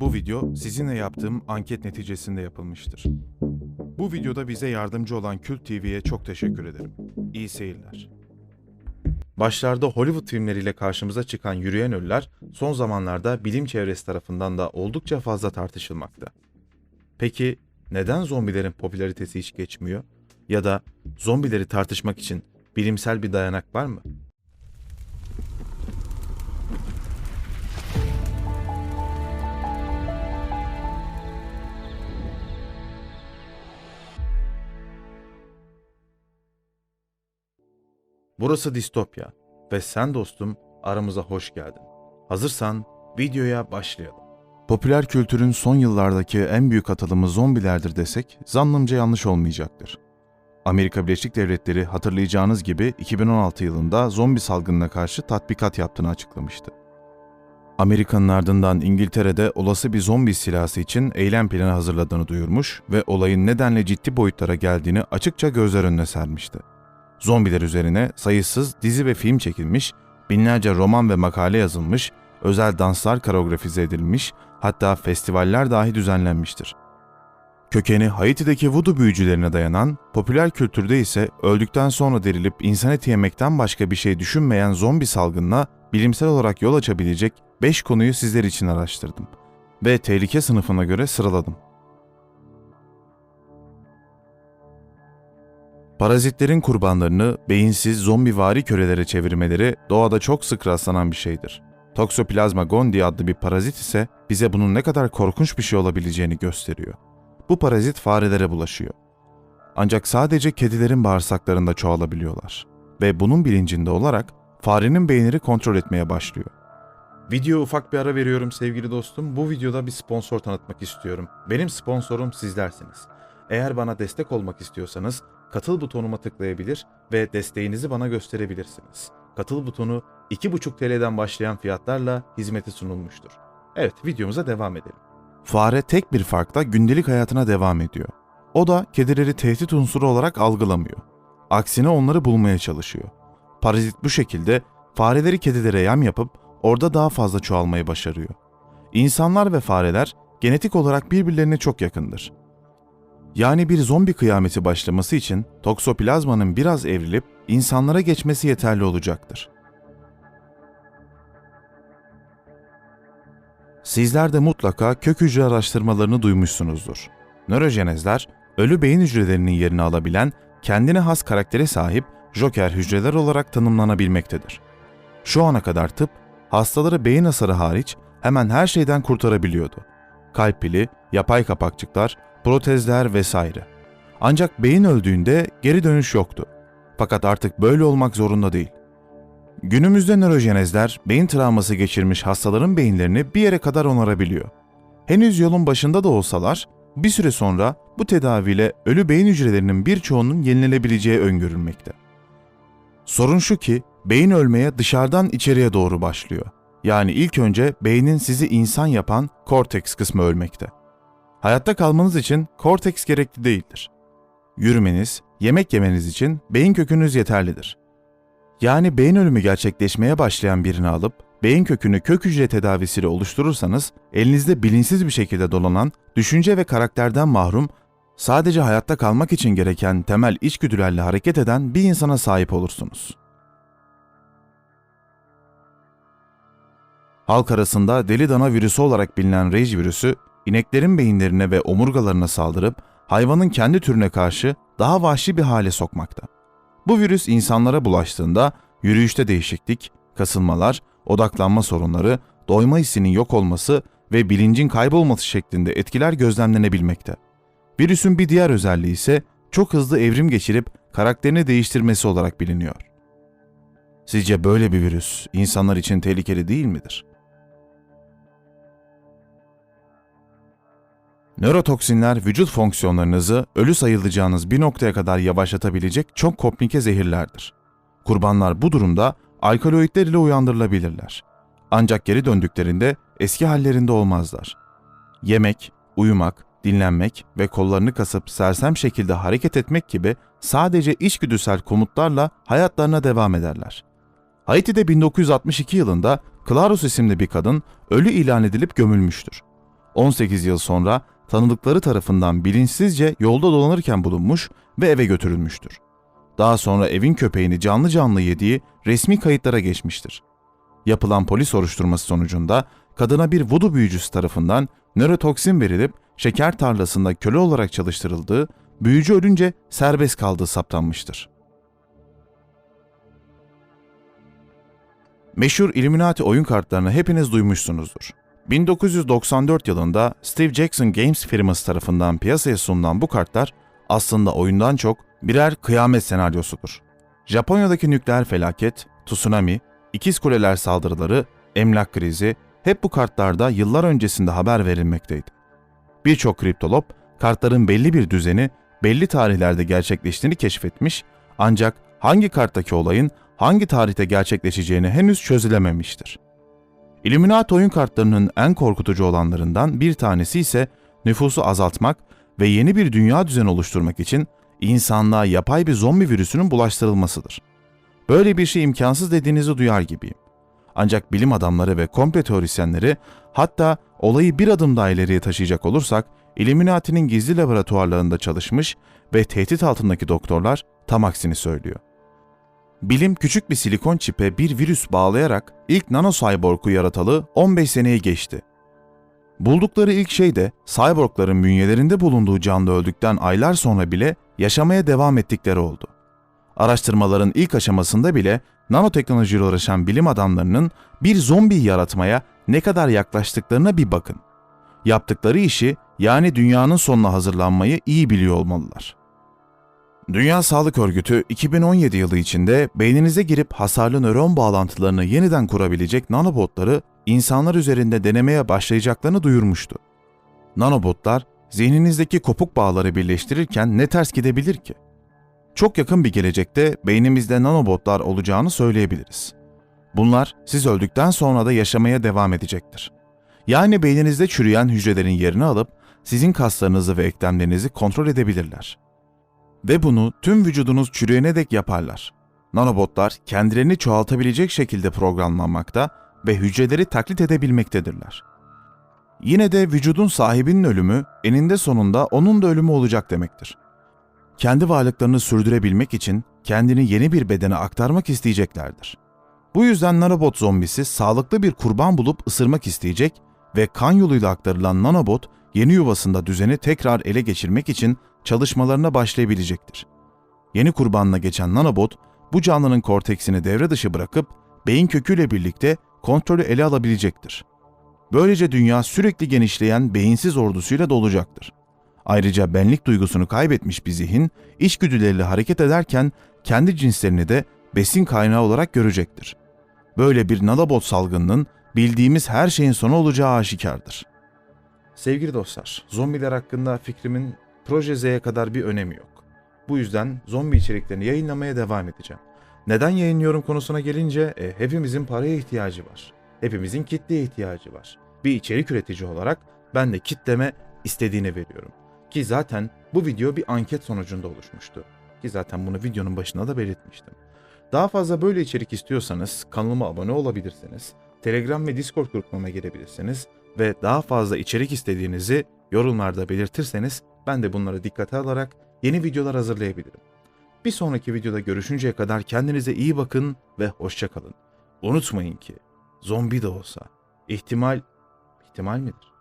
Bu video sizinle yaptığım anket neticesinde yapılmıştır. Bu videoda bize yardımcı olan Kült TV'ye çok teşekkür ederim. İyi seyirler. Başlarda Hollywood filmleriyle karşımıza çıkan yürüyen ölüler son zamanlarda bilim çevresi tarafından da oldukça fazla tartışılmakta. Peki neden zombilerin popülaritesi hiç geçmiyor? Ya da zombileri tartışmak için bilimsel bir dayanak var mı? Burası Distopya ve sen dostum aramıza hoş geldin. Hazırsan videoya başlayalım. Popüler kültürün son yıllardaki en büyük atılımı zombilerdir desek zannımca yanlış olmayacaktır. Amerika Birleşik Devletleri hatırlayacağınız gibi 2016 yılında zombi salgınına karşı tatbikat yaptığını açıklamıştı. Amerika'nın ardından İngiltere'de olası bir zombi istilası için eylem planı hazırladığını duyurmuş ve olayın nedenle ciddi boyutlara geldiğini açıkça gözler önüne sermişti. Zombiler üzerine sayısız dizi ve film çekilmiş, binlerce roman ve makale yazılmış, özel danslar koreografize edilmiş, hatta festivaller dahi düzenlenmiştir. Kökeni Haiti'deki voodoo büyücülerine dayanan, popüler kültürde ise öldükten sonra dirilip insan eti yemekten başka bir şey düşünmeyen zombi salgınına bilimsel olarak yol açabilecek 5 konuyu sizler için araştırdım ve tehlike sınıfına göre sıraladım. Parazitlerin kurbanlarını beyinsiz zombivari kölelere çevirmeleri doğada çok sık rastlanan bir şeydir. Toxoplasma gondii adlı bir parazit ise bize bunun ne kadar korkunç bir şey olabileceğini gösteriyor. Bu parazit farelere bulaşıyor. Ancak sadece kedilerin bağırsaklarında çoğalabiliyorlar ve bunun bilincinde olarak farenin beynini kontrol etmeye başlıyor. Video ufak bir ara veriyorum sevgili dostum. Bu videoda bir sponsor tanıtmak istiyorum. Benim sponsorum sizlersiniz. Eğer bana destek olmak istiyorsanız katıl butonuma tıklayabilir ve desteğinizi bana gösterebilirsiniz. Katıl butonu 2,5 TL'den başlayan fiyatlarla hizmeti sunulmuştur. Evet videomuza devam edelim. Fare tek bir farkla gündelik hayatına devam ediyor. O da kedileri tehdit unsuru olarak algılamıyor. Aksine onları bulmaya çalışıyor. Parazit bu şekilde fareleri kedilere yem yapıp orada daha fazla çoğalmayı başarıyor. İnsanlar ve fareler genetik olarak birbirlerine çok yakındır. Yani bir zombi kıyameti başlaması için toksoplazmanın biraz evrilip insanlara geçmesi yeterli olacaktır. Sizler de mutlaka kök hücre araştırmalarını duymuşsunuzdur. Nörojenezler, ölü beyin hücrelerinin yerini alabilen kendine has karaktere sahip joker hücreler olarak tanımlanabilmektedir. Şu ana kadar tıp, hastaları beyin hasarı hariç hemen her şeyden kurtarabiliyordu. Kalp pili, yapay kapakçıklar, protezler vesaire. Ancak beyin öldüğünde geri dönüş yoktu. Fakat artık böyle olmak zorunda değil. Günümüzde nörojenezler beyin travması geçirmiş hastaların beyinlerini bir yere kadar onarabiliyor. Henüz yolun başında da olsalar bir süre sonra bu tedaviyle ölü beyin hücrelerinin birçoğunun yenilebileceği öngörülmekte. Sorun şu ki beyin ölmeye dışarıdan içeriye doğru başlıyor. Yani ilk önce beynin sizi insan yapan korteks kısmı ölmekte. Hayatta kalmanız için korteks gerekli değildir. Yürümeniz, yemek yemeniz için beyin kökünüz yeterlidir. Yani beyin ölümü gerçekleşmeye başlayan birini alıp beyin kökünü kök hücre tedavisiyle oluşturursanız elinizde bilinçsiz bir şekilde dolanan, düşünce ve karakterden mahrum, sadece hayatta kalmak için gereken temel içgüdülerle hareket eden bir insana sahip olursunuz. Halk arasında deli dana virüsü olarak bilinen Rage virüsü, ineklerin beyinlerine ve omurgalarına saldırıp hayvanın kendi türüne karşı daha vahşi bir hale sokmakta. Bu virüs insanlara bulaştığında yürüyüşte değişiklik, kasılmalar, odaklanma sorunları, doyma hissinin yok olması ve bilincin kaybolması şeklinde etkiler gözlemlenebilmekte. Virüsün bir diğer özelliği ise çok hızlı evrim geçirip karakterini değiştirmesi olarak biliniyor. Sizce böyle bir virüs insanlar için tehlikeli değil midir? Nörotoksinler vücut fonksiyonlarınızı ölü sayılacağınız bir noktaya kadar yavaşlatabilecek çok komplike zehirlerdir. Kurbanlar bu durumda alkaloidler ile uyandırılabilirler. Ancak geri döndüklerinde eski hallerinde olmazlar. Yemek, uyumak, dinlenmek ve kollarını kasıp sersem şekilde hareket etmek gibi sadece içgüdüsel komutlarla hayatlarına devam ederler. Haiti'de 1962 yılında Clarus isimli bir kadın ölü ilan edilip gömülmüştür. 18 yıl sonra tanıdıkları tarafından bilinçsizce yolda dolanırken bulunmuş ve eve götürülmüştür. Daha sonra evin köpeğini canlı canlı yediği resmi kayıtlara geçmiştir. Yapılan polis soruşturması sonucunda kadına bir voodoo büyücüsü tarafından nörotoksin verilip şeker tarlasında köle olarak çalıştırıldığı, büyücü ölünce serbest kaldığı saptanmıştır. Meşhur Illuminati oyun kartlarını hepiniz duymuşsunuzdur. 1994 yılında Steve Jackson Games firması tarafından piyasaya sunulan bu kartlar aslında oyundan çok birer kıyamet senaryosudur. Japonya'daki nükleer felaket, tsunami, ikiz kuleler saldırıları, emlak krizi hep bu kartlarda yıllar öncesinde haber verilmekteydi. Birçok kriptolog kartların belli bir düzeni, belli tarihlerde gerçekleştiğini keşfetmiş ancak hangi karttaki olayın hangi tarihte gerçekleşeceğini henüz çözülememiştir. Illuminati oyun kartlarının en korkutucu olanlarından bir tanesi ise nüfusu azaltmak ve yeni bir dünya düzeni oluşturmak için insanlığa yapay bir zombi virüsünün bulaştırılmasıdır. Böyle bir şey imkansız dediğinizi duyar gibiyim. Ancak bilim adamları ve komple teorisyenleri hatta olayı bir adım daha ileriye taşıyacak olursak Illuminati'nin gizli laboratuvarlarında çalışmış ve tehdit altındaki doktorlar tam aksini söylüyor. Bilim küçük bir silikon çipe bir virüs bağlayarak ilk nanocyborg'u yaratalı 15 seneyi geçti. Buldukları ilk şey de cyborgların bünyelerinde bulunduğu canlı öldükten aylar sonra bile yaşamaya devam ettikleri oldu. Araştırmaların ilk aşamasında bile nanoteknolojiyle uğraşan bilim adamlarının bir zombi yaratmaya ne kadar yaklaştıklarına bir bakın. Yaptıkları işi yani dünyanın sonuna hazırlanmayı iyi biliyor olmalılar. Dünya Sağlık Örgütü 2017 yılı içinde beyninize girip hasarlı nöron bağlantılarını yeniden kurabilecek nanobotları insanlar üzerinde denemeye başlayacaklarını duyurmuştu. Nanobotlar zihninizdeki kopuk bağları birleştirirken ne ters gidebilir ki? Çok yakın bir gelecekte beynimizde nanobotlar olacağını söyleyebiliriz. Bunlar siz öldükten sonra da yaşamaya devam edecektir. Yani beyninizde çürüyen hücrelerin yerini alıp sizin kaslarınızı ve eklemlerinizi kontrol edebilirler. Ve bunu tüm vücudunuz çürüyene dek yaparlar. Nanobotlar kendilerini çoğaltabilecek şekilde programlanmakta ve hücreleri taklit edebilmektedirler. Yine de vücudun sahibinin ölümü eninde sonunda onun da ölümü olacak demektir. Kendi varlıklarını sürdürebilmek için kendini yeni bir bedene aktarmak isteyeceklerdir. Bu yüzden nanobot zombisi sağlıklı bir kurban bulup ısırmak isteyecek ve kan yoluyla aktarılan nanobot yeni yuvasında düzeni tekrar ele geçirmek için çalışmalarına başlayabilecektir. Yeni kurbanla geçen nanobot bu canlının korteksini devre dışı bırakıp beyin köküyle birlikte kontrolü ele alabilecektir. Böylece dünya sürekli genişleyen beyinsiz ordusuyla dolacaktır. Ayrıca benlik duygusunu kaybetmiş bir zihin, içgüdüleriyle hareket ederken kendi cinslerini de besin kaynağı olarak görecektir. Böyle bir nanobot salgınının bildiğimiz her şeyin sonu olacağı aşikardır. Sevgili dostlar, zombiler hakkında fikrimin Proje Z'ye kadar bir önemi yok. Bu yüzden zombi içeriklerini yayınlamaya devam edeceğim. Neden yayınlıyorum konusuna gelince e, hepimizin paraya ihtiyacı var. Hepimizin kitleye ihtiyacı var. Bir içerik üretici olarak ben de kitleme istediğini veriyorum. Ki zaten bu video bir anket sonucunda oluşmuştu. Ki zaten bunu videonun başında da belirtmiştim. Daha fazla böyle içerik istiyorsanız kanalıma abone olabilirsiniz. Telegram ve Discord gruplarıma girebilirsiniz ve daha fazla içerik istediğinizi yorumlarda belirtirseniz ben de bunları dikkate alarak yeni videolar hazırlayabilirim. Bir sonraki videoda görüşünceye kadar kendinize iyi bakın ve hoşça kalın. Unutmayın ki zombi de olsa ihtimal ihtimal midir?